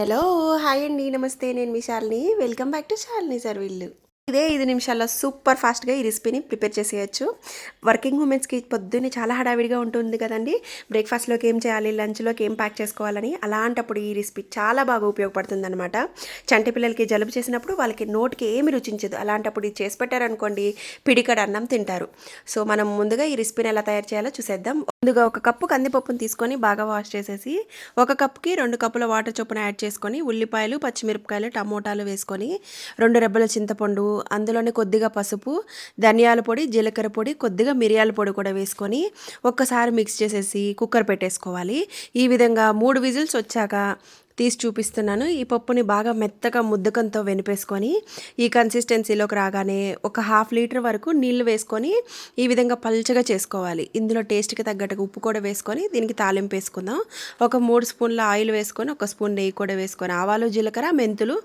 Hello hi అండి నమస్తే. నేను మీ Shalini. Welcome back to Shalini sir వీళ్ళు ఇదే ఐదు నిమిషాల్లో సూపర్ ఫాస్ట్గా ఈ రెసిపీని ప్రిపేర్ చేసేయచ్చు. వర్కింగ్ ఉమెన్స్కి పొద్దున్నే చాలా హడావిడిగా ఉంటుంది కదండి. బ్రేక్ఫాస్ట్లోకి ఏం చేయాలి? లంచ్లోకి ఏం ప్యాక్ చేసుకోవాలని అలాంటప్పుడు ఈ రెసిపీ చాలా బాగా ఉపయోగపడుతుందన్నమాట. చంటి పిల్లలకి జలుబు చేసినప్పుడు వాళ్ళకి నోటికి ఏమి రుచించదు. అలాంటప్పుడు ఇది చేసి పెట్టారనుకోండి పిడికడ అన్నం తింటారు. సో మనం ముందుగా ఈ రెసిపీని ఎలా తయారు చేయాలో చూసేద్దాం. ముందుగా ఒక కప్పు కందిపప్పును తీసుకొని బాగా వాష్ చేసేసి ఒక కప్పుకి రెండు కప్పుల వాటర్ చొప్పున యాడ్ చేసుకొని ఉల్లిపాయలు పచ్చిమిరపకాయలు టమోటాలు వేసుకొని రెండు రెబ్బల చింతపండు అందులోనే కొద్దిగా పసుపు ధనియాల పొడి జీలకర్ర పొడి కొద్దిగా మిరియాల పొడి కూడా వేసుకొని ఒక్కసారి మిక్స్ చేసేసి కుక్కర్ పెట్టేసుకోవాలి. ఈ విధంగా మూడు విజిల్స్ వచ్చాక తీసి చూపిస్తున్నాను. ఈ పప్పుని బాగా మెత్తగా ముద్దకంతో వెనిపేసుకొని ఈ కన్సిస్టెన్సీలోకి రాగానే ఒక హాఫ్ లీటర్ వరకు నీళ్ళు వేసుకొని ఈ విధంగా పల్చగా చేసుకోవాలి. ఇందులో టేస్ట్కి తగ్గట్టుగా ఉప్పు కూడా వేసుకొని దీనికి తాలింపు వేసుకుందాం. ఒక మూడు స్పూన్ల ఆయిల్ వేసుకొని ఒక స్పూన్ నెయ్యి కూడా వేసుకొని ఆవాలు జీలకర్ర మెంతులు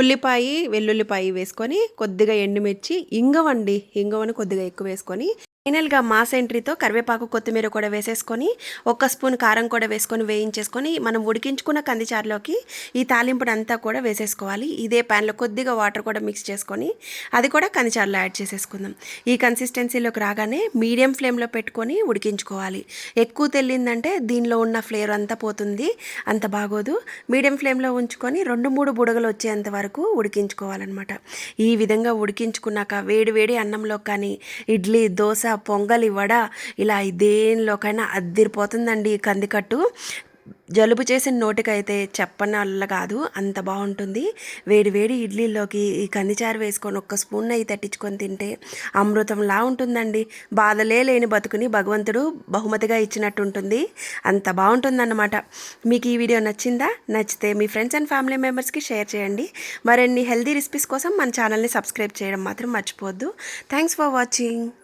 ఉల్లిపాయ వెల్లుల్లిపాయ వేసుకొని కొద్దిగా ఎండుమిర్చి ఇంగవండి. ఇంగవని కొద్దిగా ఎక్కువ వేసుకొని ఫైనల్గా మాస్ ఎంట్రీతో కరివేపాకు కొత్తిమీర కూడా వేసేసుకొని ఒక స్పూన్ కారం కూడా వేసుకొని వేయించేసుకొని మనం ఉడికించుకున్న కందిచారులోకి ఈ తాలింపుడు అంతా కూడా వేసేసుకోవాలి. ఇదే ప్యాన్లో కొద్దిగా వాటర్ కూడా మిక్స్ చేసుకొని అది కూడా కందిచారులో యాడ్ చేసేసుకుందాం. ఈ కన్సిస్టెన్సీలోకి రాగానే మీడియం ఫ్లేమ్లో పెట్టుకొని ఉడికించుకోవాలి. ఎక్కువ తెల్లిందంటే దీనిలో ఉన్న ఫ్లేవర్ అంతా పోతుంది అంత బాగోదు. మీడియం ఫ్లేమ్లో ఉంచుకొని రెండు మూడు బుడగలు వచ్చేంత వరకు ఉడికించుకోవాలన్నమాట. ఈ విధంగా ఉడికించుకున్నాక వేడి వేడి అన్నంలో కానీ ఇడ్లీ దోశ పొంగలి వడ ఇలా దేనిలోకైనా అద్దిరిపోతుందండి ఈ కందికట్టు. జలుబు చేసిన నోటికైతే చెప్పనల్ల కాదు అంత బాగుంటుంది. వేడి వేడి ఇడ్లీలోకి ఈ కందిచారు వేసుకొని ఒక్క స్పూన్ అయి తట్టించుకొని తింటే అమృతంలా ఉంటుందండి. బాధలే లేని బతుకుని భగవంతుడు బహుమతిగా ఇచ్చినట్టు ఉంటుంది అంత బాగుంటుందన్నమాట. మీకు ఈ వీడియో నచ్చిందా? నచ్చితే మీ ఫ్రెండ్స్ అండ్ ఫ్యామిలీ మెంబర్స్కి షేర్ చేయండి. మరిన్ని హెల్దీ రెసిపీస్ కోసం మన ఛానల్ని సబ్స్క్రైబ్ చేయడం మాత్రం మర్చిపోవద్దు. Thanks for watching.